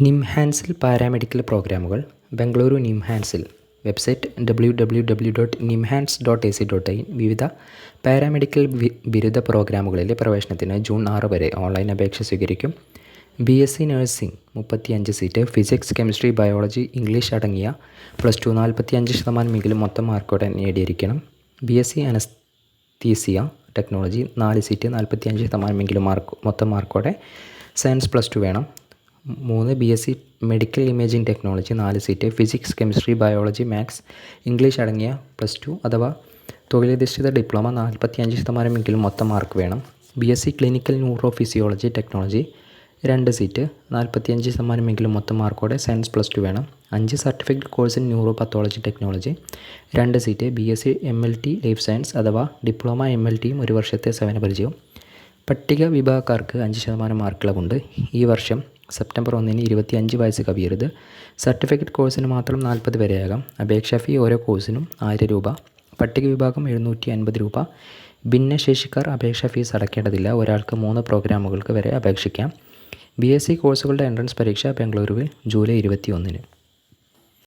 നിംഹാൻസിൽ paramedical പ്രോഗ്രാമുകൾ Bengaluru നിംഹാൻസിൽ website W W W dot NIMHANS dot A C dot I വിവിധ paramedical ബിരുദ പ്രോഗ്രാമുകളിലെ പ്രവേശനത്തിന് ജൂൺ ആറ് വരെ ഓൺലൈൻ അപേക്ഷ സ്വീകരിക്കും. ബി എസ് സി നഴ്സിംഗ് മുപ്പത്തിയഞ്ച് seat. Physics chemistry biology English അടങ്ങിയ പ്ലസ് ടു നാൽപ്പത്തിയഞ്ച് ശതമാനമെങ്കിലും മൊത്തം മാർക്കോടെ നേടിയിരിക്കണം. B S C anaesthesia technology നാല് സീറ്റ്. നാൽപ്പത്തിയഞ്ച് ശതമാനമെങ്കിലും മാർക്ക് മൊത്തം മാർക്കോടെ സയൻസ് പ്ലസ് ടു വേണം. മൂന്ന് B S C medical imaging technology നാല് seat physics chemistry biology maths English അടങ്ങിയ പ്ലസ് ടു അഥവാ തൊഴിലധിഷ്ഠിത ഡിപ്ലോമ നാൽപ്പത്തി അഞ്ച് ശതമാനമെങ്കിലും മൊത്തം മാർക്ക് വേണം. B S C clinical neuro physiology technology രണ്ട് സീറ്റ് നാൽപ്പത്തിയഞ്ച് ശതമാനമെങ്കിലും മൊത്തം മാർക്കോടെ സയൻസ് പ്ലസ് ടു വേണം. അഞ്ച് certificate course in neuro pathology technology രണ്ട് seat B S C M L T life science അഥവാ ഡിപ്ലോമ എം എൽ ടിയും ഒരു വർഷത്തെ സേവന പരിചയവും. പട്ടിക വിഭാഗക്കാർക്ക് അഞ്ച് ശതമാനം മാർക്കിളവുണ്ട് ഈ വർഷം സെപ്റ്റംബർ ഒന്നിന് ഇരുപത്തിയഞ്ച് വയസ്സ് കവിയരുത്. സർട്ടിഫിക്കറ്റ് കോഴ്സിന് മാത്രം നാൽപ്പത് വരെയാകാം. അപേക്ഷാ ഫീ ഓരോ കോഴ്സിനും ആയിരം രൂപ. പട്ടിക വിഭാഗം എഴുന്നൂറ്റി അൻപത് രൂപ. ഭിന്നശേഷിക്കാർ അപേക്ഷാ ഫീസ് അടയ്ക്കേണ്ടതില്ല. ഒരാൾക്ക് മൂന്ന് പ്രോഗ്രാമുകൾക്ക് വരെ അപേക്ഷിക്കാം. ബി എസ് സി കോഴ്സുകളുടെ എൻട്രൻസ് പരീക്ഷ ബംഗളൂരുവിൽ ജൂലൈ ഇരുപത്തി ഒന്നിന്